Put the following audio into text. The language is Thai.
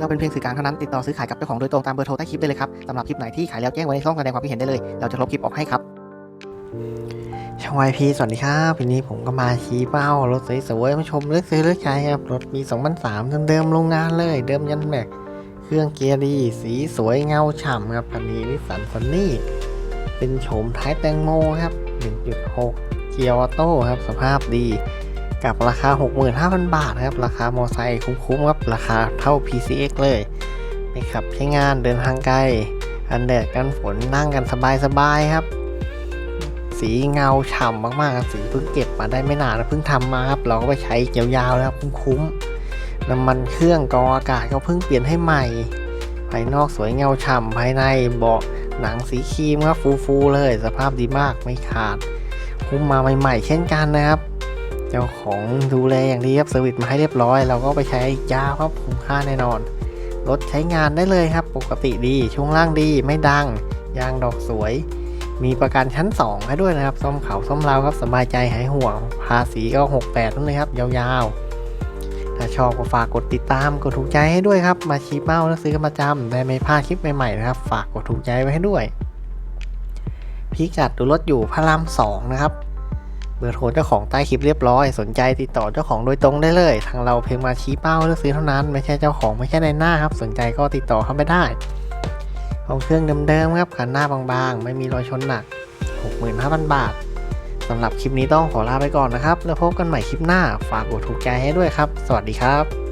เราเป็นเพียงสื่อกลางเท่านั้นติดต่อซื้อขายกับเจ้าของโดยตรงตามเบอร์โทรใต้คลิปได้เลยครับสำหรับคลิปไหนที่ขายแล้วแจ้งไว้ในช่องแสดงความคิดเห็นได้เลย เราจะลบคลิปออกให้ครับช่องวายพีสวัสดีครับวันนี้ผมก็มาชี้เป้ารถสวยๆมาชมเลือกซื้อเลือกใช้ครับรถปี2003เดิมๆโรงงานเลยเดิมยันแม็กเครื่องเกียร์ดีสีสวยเงาฉ่ำครับคันนี้นิสสันซันนี่เป็นโฉมท้ายแตงโมครับ 1.6 เกียร์ออโต้ครับสภาพดี กับราคา 65,000 บาทครับ ราคามอไซค์คุ้มๆครับ ราคาเท่า PCX เลยนะครับใช้งานเดินทางไกลกันแดดกันฝนนั่งกันสบายๆครับ สีเงาฉ่ำมากๆสีเพิ่งเก็บมาได้ไม่นานนะเพิ่งทำมาครับเราก็ไปใช้ยาวๆแล้วครับคุ้มๆน้ำมันเครื่องกองอากาศก็เพิ่งเปลี่ยนให้ใหม่ ภายนอกสวยเงาฉ่ำภายในเบาะหนังสีครีมครับฟูๆเลย สภาพดีมากไม่ขาดคุ้มมาใหม่ ๆ เช่นกันนะครับ เจ้าของดูแลอย่างดีครับเซอร์วิสมาให้เรียบร้อย เราก็ไปใช้ยาครับคุ้มค่าแน่นอน รถใช้งานได้เลยครับ ปกติดี ช่วงล่างดี ไม่ดัง ยางดอกสวย มีประกันชั้น 2 ให้ด้วยนะครับ ซ่อมเขาซ่อมเราครับสบายใจหายห่วง ภาษีก็ 68นั่นเลยครับ ยาวๆ ถ้าชอบก็ฝากกดติดตาม กดถูกใจให้ด้วยครับ มาชี้เป้าและซื้อกันประจำได้ไม่พลาดคลิปใหม่ๆนะครับ ฝากกดถูกใจไว้ให้ด้วยพิกัดดูรถอยู่พระรามสองนะครับ เบอร์โทรเจ้าของใต้คลิปเรียบร้อย สนใจติดต่อเจ้าของโดยตรงได้เลย ทางเราเพียงมาชี้เป้าเลือกซื้อเท่านั้น ไม่ใช่เจ้าของไม่ใช่ในหน้าครับ สนใจก็ติดต่อเข้าไปได้ของเครื่องเดิมๆครับขันหน้าบางๆ ไม่มีรอยชนหนัก 65,000 บาทสำหรับคลิปนี้ต้องขอลาไปก่อนนะครับ แล้วพบกันใหม่คลิปหน้า ฝากกดถูกใจให้ด้วยครับ สวัสดีครับ